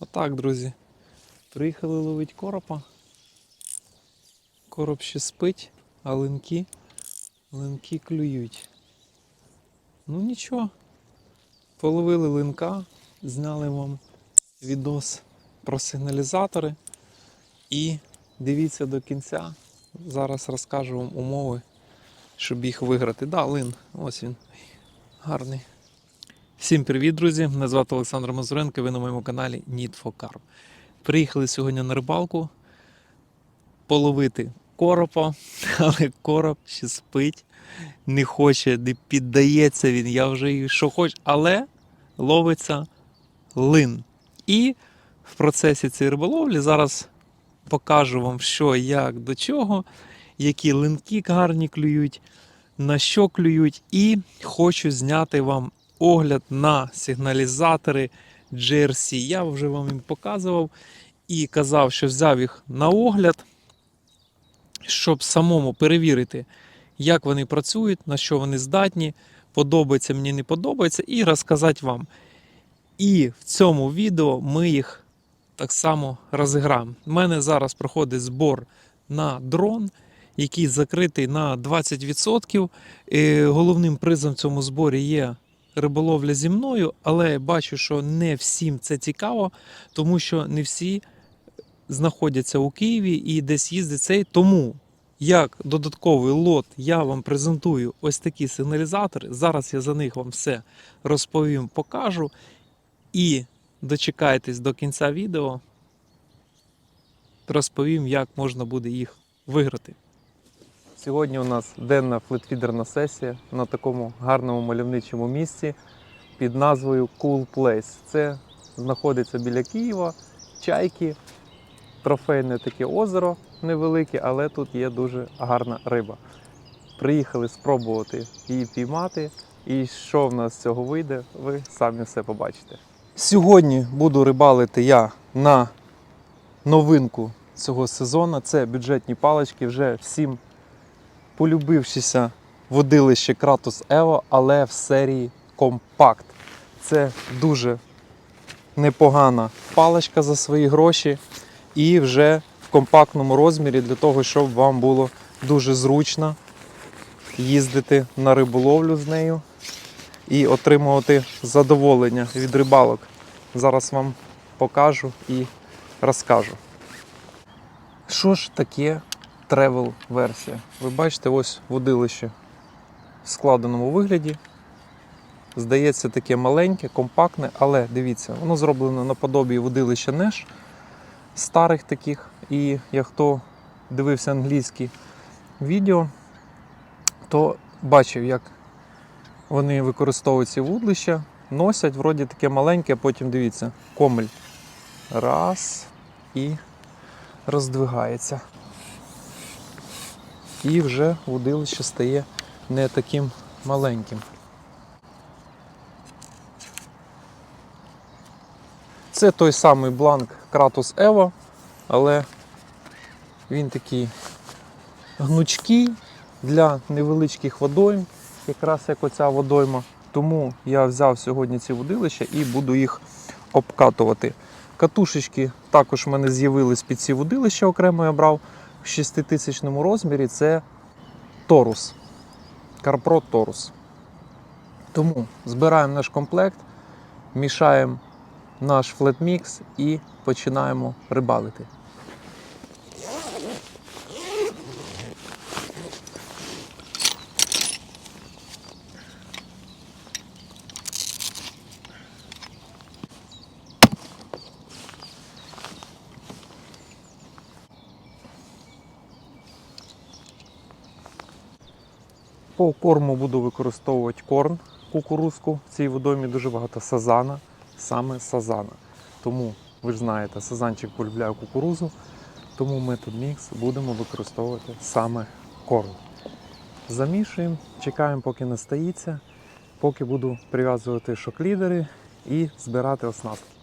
Отак, друзі. Приїхали ловити коропа. Короб ще спить, а линки, линки клюють. Ну нічого. Половили линка, зняли вам відос про сигналізатори. І дивіться до кінця. Зараз розкажу вам умови, щоб їх виграти. Да, лин, ось він. Гарний. Всім привіт, друзі! Мене звати Олександр Мазуренко, ви на моєму каналі Need for Carp. Приїхали сьогодні на рибалку половити коропа, але короб ще спить, не хоче, не піддається він, я вже і що хочу, але ловиться лин. І в процесі цієї риболовлі зараз покажу вам, що, як, до чого, які линки гарні клюють, на що клюють, і хочу зняти вам огляд на сигналізатори GRC. Я вже вам їм показував і казав, що взяв їх на огляд, щоб самому перевірити, як вони працюють, на що вони здатні, подобається мені, не подобається, і розказати вам. І в цьому відео ми їх так само розіграємо. У мене зараз проходить збор на дрон, який закритий на 20%. Е, Головним призом в цьому зборі є риболовля зі мною, але бачу, що не всім це цікаво, тому що не всі знаходяться у Києві і десь їздить цей. Тому як додатковий лот я вам презентую ось такі сигналізатори. Зараз я за них вам все розповім, покажу. І дочекайтесь до кінця відео. Розповім, як можна буде їх виграти. Сьогодні у нас денна флетфідерна сесія на такому гарному мальовничому місці під назвою Cool Place. Це знаходиться біля Києва, чайки, трофейне таке озеро невелике, але тут є дуже гарна риба. Приїхали спробувати її піймати. І що в нас з цього вийде, ви самі все побачите. Сьогодні буду рибалити я на новинку цього сезону. Це бюджетні палички, вже всім полюбившися водилище Кратус Ево, але в серії компакт. Це дуже непогана паличка за свої гроші і вже в компактному розмірі для того, щоб вам було дуже зручно їздити на риболовлю з нею і отримувати задоволення від рибалок. Зараз вам покажу і розкажу. Що ж таке тревел версія? Ви бачите, ось водилище в складеному вигляді. Здається, таке маленьке, компактне, але дивіться, воно зроблено наподобі водилища Неш старих таких. І як хто дивився англійські відео, то бачив, як вони використовують ці вудлища, носять, вроді таке маленьке, а потім дивіться, комель. Раз і роздвигається. І вже вудилище стає не таким маленьким. Це той самий бланк Kratos Evo, але він такий гнучкий для невеличких водойм, якраз як оця водойма. Тому я взяв сьогодні ці водилища і буду їх обкатувати. Катушечки також в мене з'явились під ці водилища, окремо я брав в 6000 розмірі. Це Торус. Карпро Торус. Тому збираємо наш комплект, мішаємо наш флетмікс і починаємо рибалити. По корму буду використовувати корн кукурузку. В цій водоймі дуже багато сазана, саме сазана. Тому ви ж знаєте, сазанчик полюбляє кукурузу, тому ми тут мікс будемо використовувати саме корм. Замішуємо, чекаємо, поки настоїться, поки буду прив'язувати шоклідери і збирати оснастки.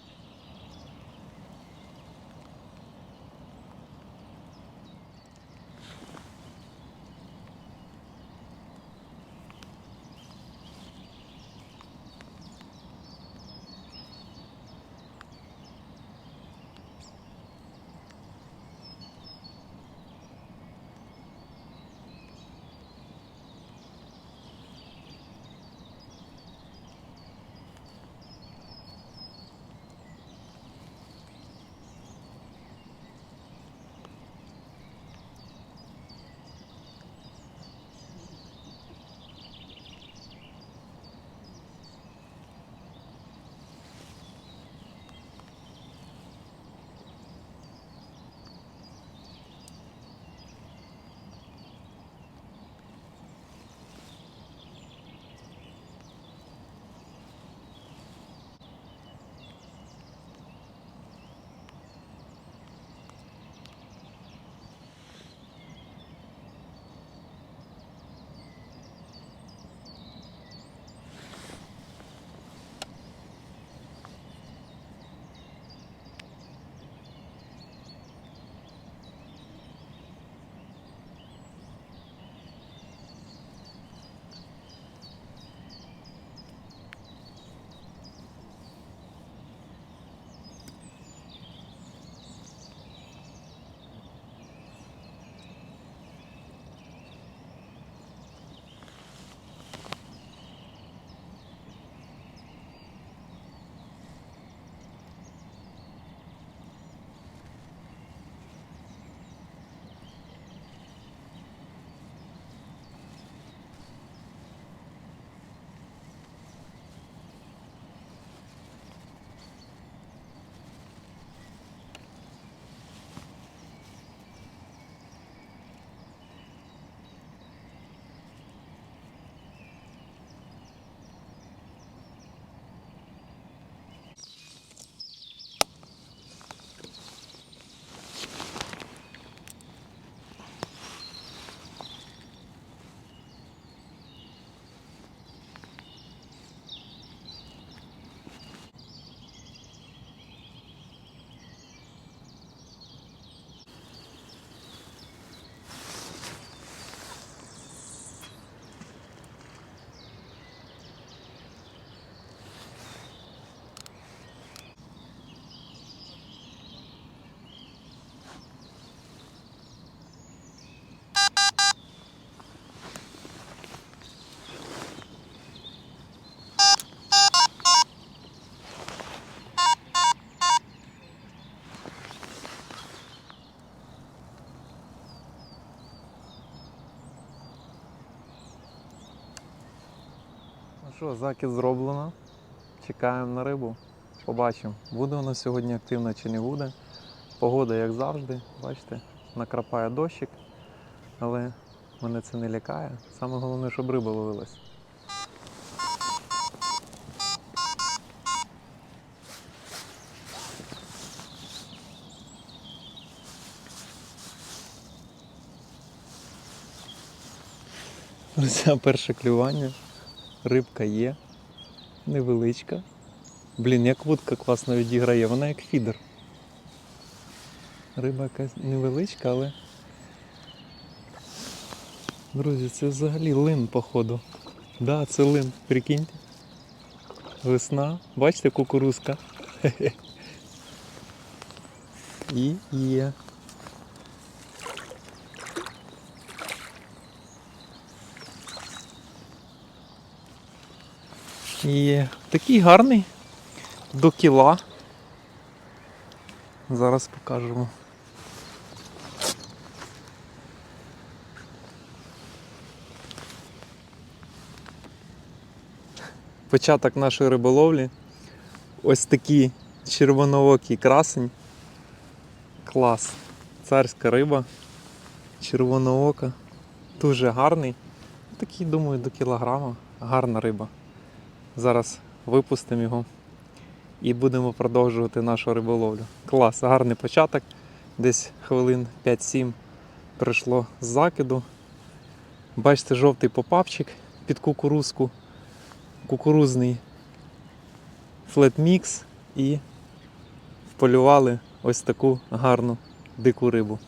Що, закид зроблено. Чекаємо на рибу. Побачимо, буде вона сьогодні активна чи не буде. Погода, як завжди, бачите, накрапає дощик, але мене це не лякає. Саме головне, щоб риба ловилась. Це перше клювання. Рибка є. Невеличка. Блін, як вудка класно відіграє, вона як фідер. Риба якась невеличка, але. Друзі, це взагалі лин, походу. Да, це лин, прикиньте. Весна. Бачите, кукурузка. І є. Є. Такий гарний. До кіла. Зараз покажемо. Початок нашої риболовлі. Ось такий червоноокий красень. Клас. Царська риба. Червоноока. Дуже гарний. Такий, думаю, до кілограма. Гарна риба. Зараз випустимо його і будемо продовжувати нашу риболовлю. Клас, гарний початок. Десь хвилин 5-7 прийшло з закиду. Бачите, жовтий попапчик під кукурузку, кукурузний флетмікс і вполювали ось таку гарну дику рибу.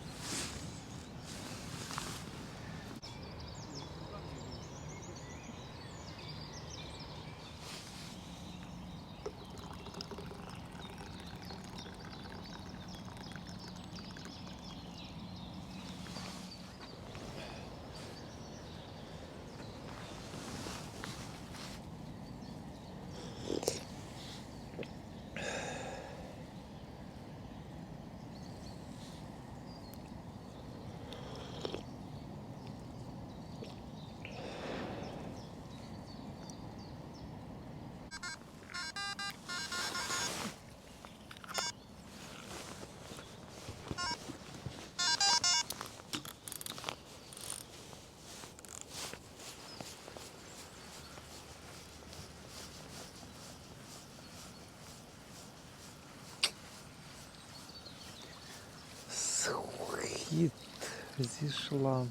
Зійшла.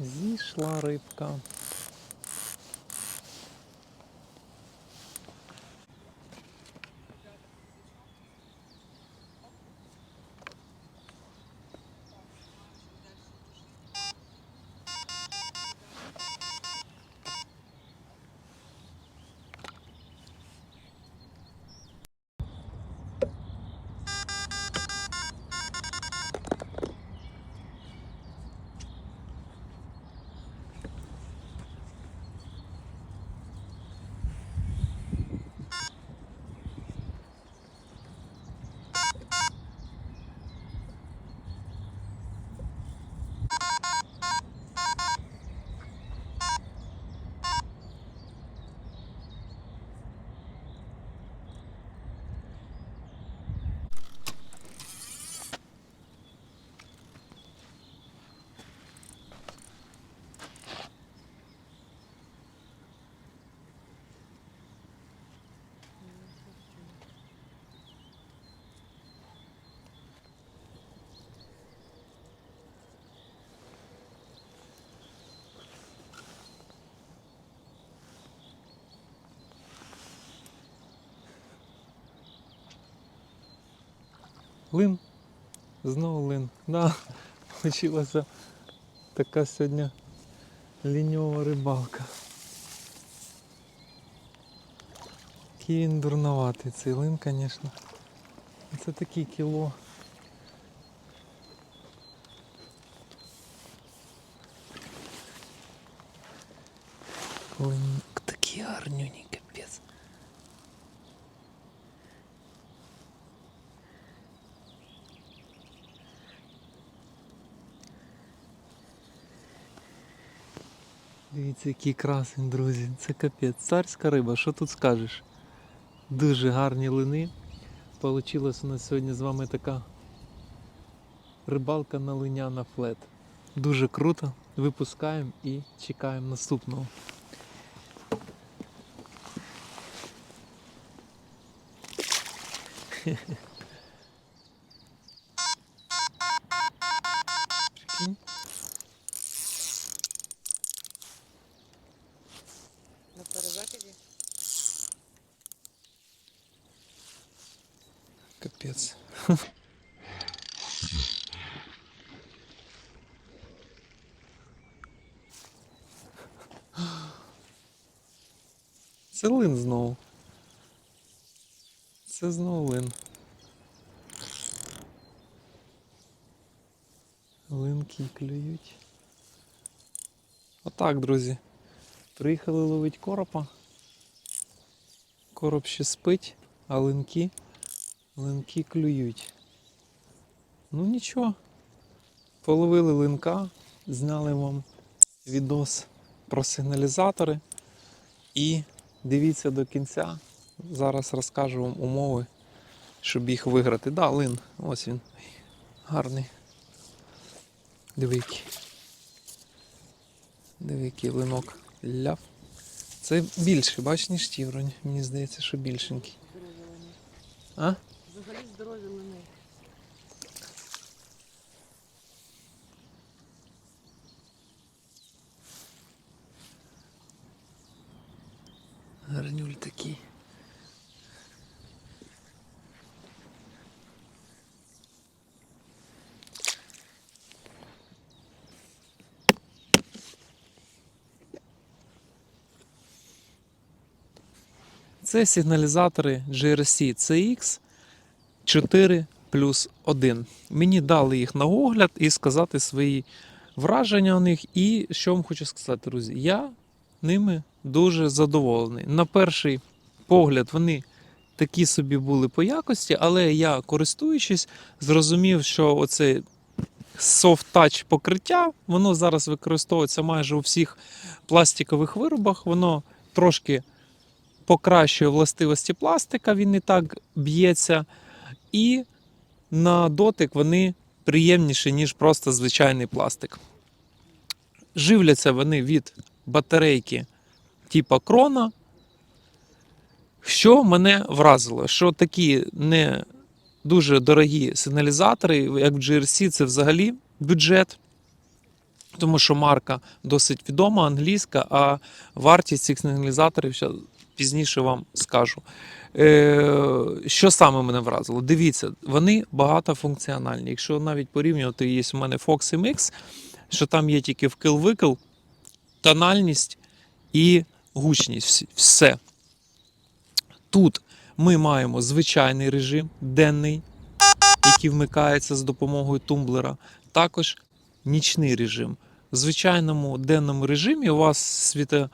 Зійшла рибка. Лин. Знову лин. Да, Получилася така сьогодні ліньова рибалка. Який він дурноватий цей лин, звісно. Це такі кіло. Лин такі гарнюні, капець. Дивіться, який красень, друзі. Це капець. Царська риба, що тут скажеш? Дуже гарні лини. Получилась у нас сьогодні з вами така рибалка на линя на флет. Дуже круто. Випускаємо і чекаємо наступного. Прикинь. На перезакиді? Капець. Це лин знову. Це знову лин. Линки клюють. Отак, друзі. Приїхали ловити коропа. Короб ще спить, а линки Линки клюють. Ну нічого. Половили линка, зняли вам відос про сигналізатори. І дивіться до кінця. Зараз розкажу вам умови, щоб їх виграти. Да, лин, ось він. Гарний. Який. Диви який линок. Ляв. Це більший, бач, ніж тівронь. Мені здається, що більшенький. А? Взагалі здорові лини. Такий. Це сигналізатори GRC CX 4 плюс 1. Мені дали їх на огляд і сказати свої враження у них. І що вам хочу сказати, друзі, я ними дуже задоволений. На перший погляд, вони такі собі були по якості, але я, користуючись, зрозумів, що оце touch покриття, воно зараз використовується майже у всіх пластикових виробах. Воно трошки покращує властивості пластика, він не так б'ється. І на дотик вони приємніші, ніж просто звичайний пластик. Живляться вони від батарейки типа крона. Що мене вразило, що такі не дуже дорогі сигналізатори, як в GRC, це взагалі бюджет, тому що марка досить відома, англійська, а вартість цих сигналізаторів ще пізніше вам скажу. Е, що саме мене вразило? Дивіться, вони багатофункціональні. Якщо навіть порівнювати, є у мене Fox MX, що там є тільки вкил-викил, тональність і гучність. Все. Тут ми маємо звичайний режим, денний, який вмикається з допомогою тумблера, також нічний режим. В звичайному денному режимі у вас світо,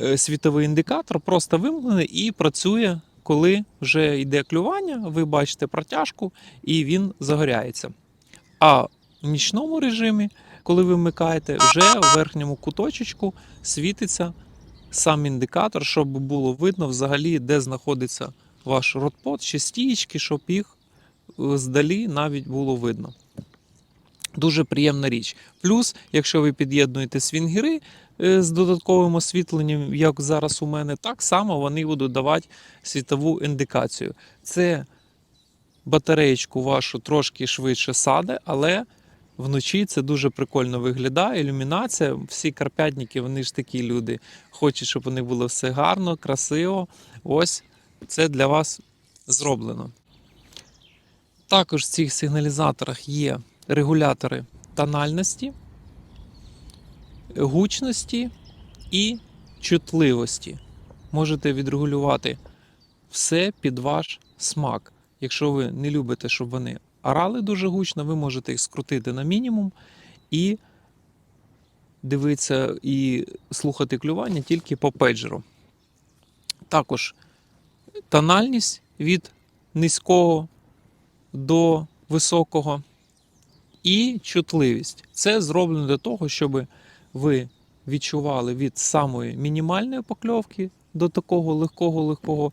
е, світовий індикатор просто вимкнений і працює, коли вже йде клювання, ви бачите протяжку і він загоряється. А в нічному режимі, коли ви вмикаєте, вже в верхньому куточечку світиться сам індикатор, щоб було видно взагалі, де знаходиться ваш ротпот чи стієчки, щоб їх е, здалі навіть було видно. Дуже приємна річ. Плюс, якщо ви під'єднуєте свінгери е, з додатковим освітленням, як зараз у мене, так само вони будуть давати світову індикацію. Це батареєчку вашу трошки швидше саде, але вночі це дуже прикольно виглядає. Ілюмінація. Всі карпятники, вони ж такі люди. Хочуть, щоб них було все гарно, красиво. Ось це для вас зроблено. Також в цих сигналізаторах є регулятори тональності, гучності і чутливості. Можете відрегулювати все під ваш смак. Якщо ви не любите, щоб вони орали дуже гучно, ви можете їх скрутити на мінімум і дивитися і слухати клювання тільки по пейджеру. Також тональність від низького до високого і чутливість. Це зроблено для того, щоб ви відчували від самої мінімальної покльовки до такого легкого легкого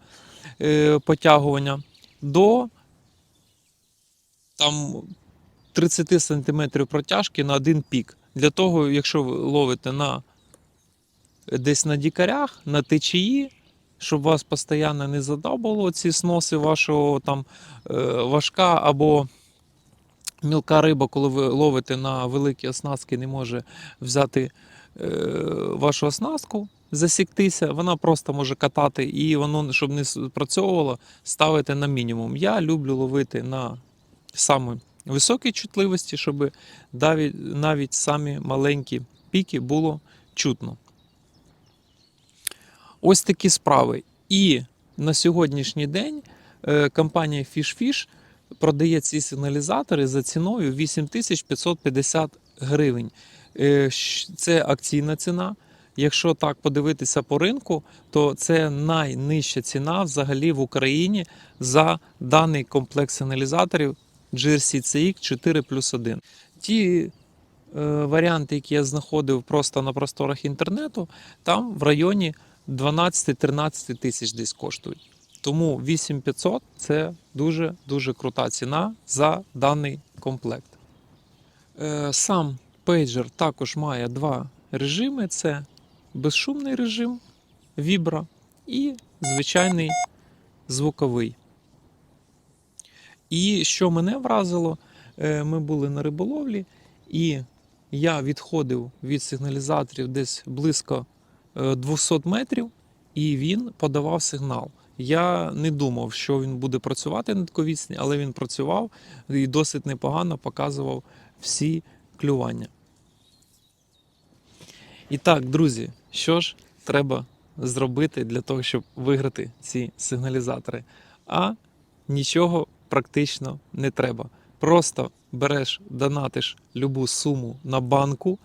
е, потягування до там 30 см протяжки на один пік. Для того, якщо ви ловите на десь на дікарях, на течії, щоб вас постійно не задобало ці сноси вашого там е, важка або мілка риба, коли ви ловите на великі оснастки, не може взяти е, вашу оснастку, засіктися, вона просто може катати, і воно, щоб не спрацьовувало, ставити на мінімум. Я люблю ловити на саме високій чутливості, щоб навіть, самі маленькі піки було чутно. Ось такі справи. І на сьогоднішній день е, компанія FishFish продає ці сигналізатори за ціною 8550 гривень. Е, Це акційна ціна. Якщо так подивитися по ринку, то це найнижча ціна взагалі в Україні за даний комплект сигналізаторів GRC CX 4 плюс 1. Ті е, варіанти, які я знаходив просто на просторах інтернету, там в районі 12-13 тисяч десь коштують. Тому 8500 це дуже дуже крута ціна за даний комплект. Е, Сам пейджер також має два режими: це безшумний режим вібра і звичайний звуковий. І що мене вразило, е, ми були на риболовлі, і я відходив від сигналізаторів десь близько е, 200 метрів, і він подавав сигнал. Я не думав, що він буде працювати на такій але він працював і досить непогано показував всі клювання. І так, друзі, що ж треба зробити для того, щоб виграти ці сигналізатори? А нічого практично не треба. Просто береш, донатиш любу суму на банку,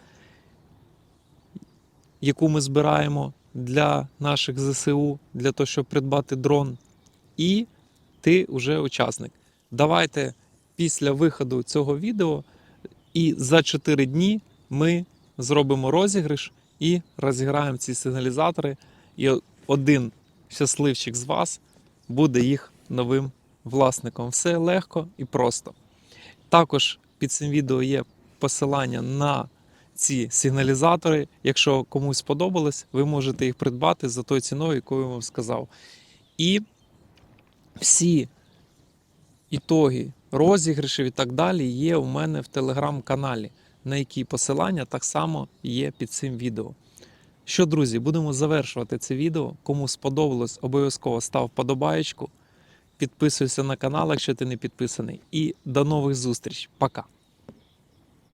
яку ми збираємо для наших ЗСУ, для того, щоб придбати дрон, і ти вже учасник. Давайте після виходу цього відео і за 4 дні ми зробимо розіграш і розіграємо ці сигналізатори. І один щасливчик з вас буде їх новим власником. Все легко і просто. Також під цим відео є посилання на ці сигналізатори. Якщо комусь сподобалось, ви можете їх придбати за тою ціною, яку я вам сказав. І всі ітоги розіграшів і так далі є у мене в телеграм-каналі, на які посилання так само є під цим відео. Що, друзі, будемо завершувати це відео. Кому сподобалось, обов'язково став подобаєчку. Підписуйся на канал, якщо ти не підписаний. І до нових зустріч. Пока!